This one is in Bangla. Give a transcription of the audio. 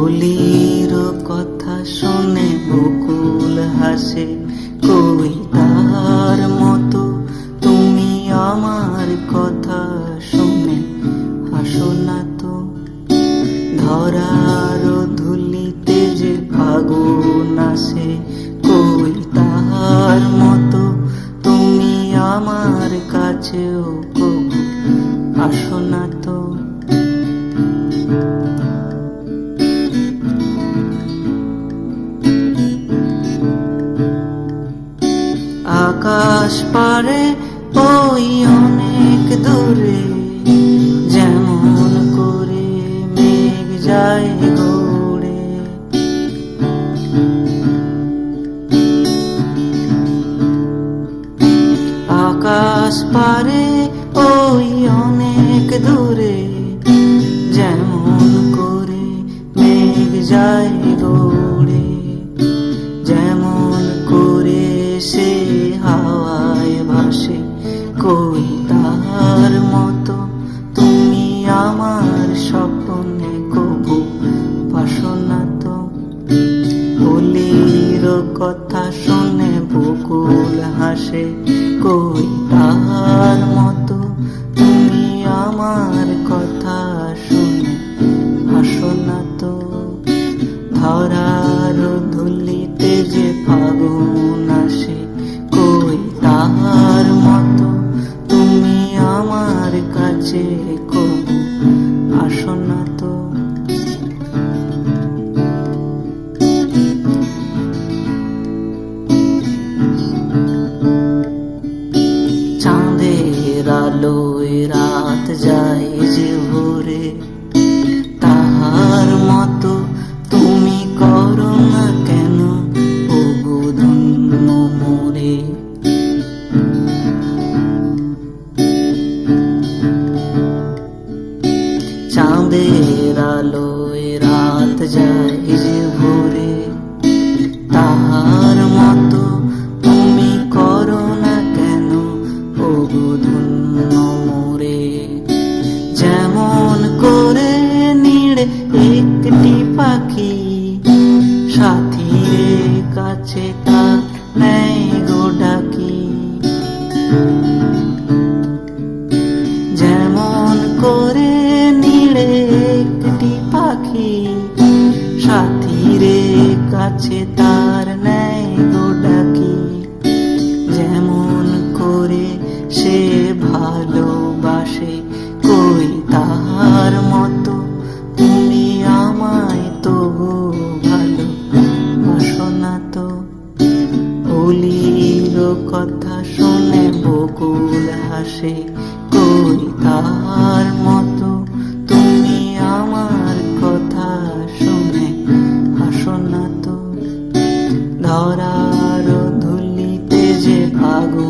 কোকিলের কথা শুনে বকুল হাসে, কই তার মতো তুমি আমার কথা শুনে হাসো না তো। ধরার ধুলিতে যে ফাগুন আসে, কই তার মতো তুমি আমার কাছেও কবি আসো না আকাশ পারে ওই অনেক দূরে যেমন করে মেঘ যায় আকাশ পারে ওই অনেক দূরে শুনে বকুল হাসে কই তার মতো। তুমি আমার কথা শুনে হাসো না তো। ধরার ধুলিতে যে ফাগুন আসে কই তার মতো। তুমি আমার কাছে কবু। আসো না রাত যায় যে ভোরে, তাহার মতো তুমি করো না কেন? মোরে। চাঁদের আলোয় রাত যায় যেমন করে নিড়ে একটি পাখি, সাথীর কাছে তা নেই গো যেমন করে নিড়ে একটি পাখি, সাথীরে কাছে কথা শুনে বকুল হাসে, কই তার মতো? তুমি আমার কথা শুনে হাসো না তো। ধরার ধুলিতে যে আগুন